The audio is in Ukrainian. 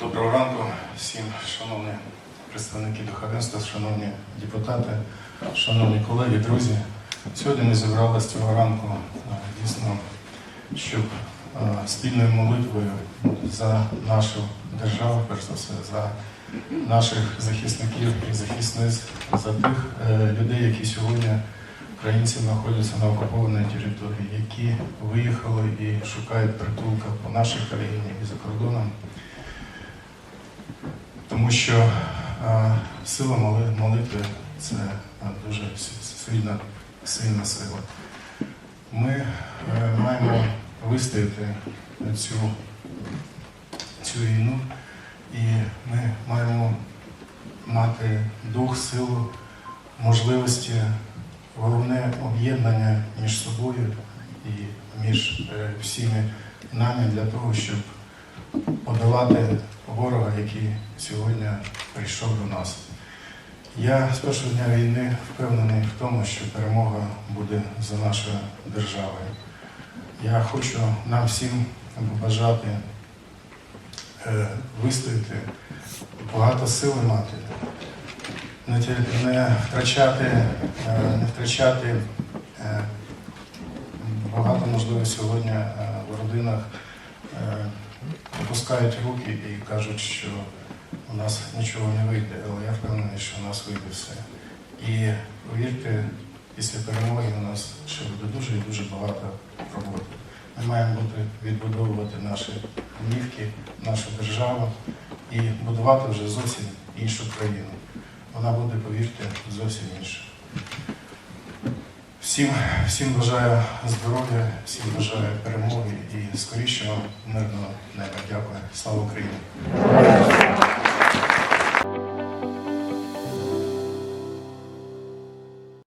Доброго ранку всім, шановні представники духовенства, шановні депутати, шановні колеги, друзі. Сьогодні ми зібралися цього ранку е, дійсно, щоб е, спільною молитвою за нашу державу, перш за все, за наших захисників і захисниць, за тих е, людей, які сьогодні українці знаходяться на окупованій території, які виїхали і шукають притулка по нашій країні і за кордоном. Тому що е, сила моли- молитви це е, дуже сильна, сильна сила. Ми е, маємо вистояти цю, цю війну, і ми маємо мати дух, силу, можливості, головне об'єднання між собою і між всіми нами для того, щоб подолати ворога, який сьогодні прийшов до нас. Я з першого дня війни впевнений в тому, що перемога буде за нашою державою. Я хочу нам всім побажати е, вистояти, багато сили мати, не, не втрачати, е, не втрачати е, багато можливо сьогодні е, в родинах. е, опускають руки і кажуть, що у нас нічого не вийде, але я впевнений, що у нас вийде все. І повірте, після перемоги у нас ще буде дуже і дуже багато роботи. Ми маємо бути відбудовувати наші домівки, нашу державу і будувати вже зовсім іншу країну. Вона буде, повірте, зовсім інша. Всім, всім бажаю здоров'я, всім бажаю перемоги і скорішого мирного неба. Дякую. Слава Україні!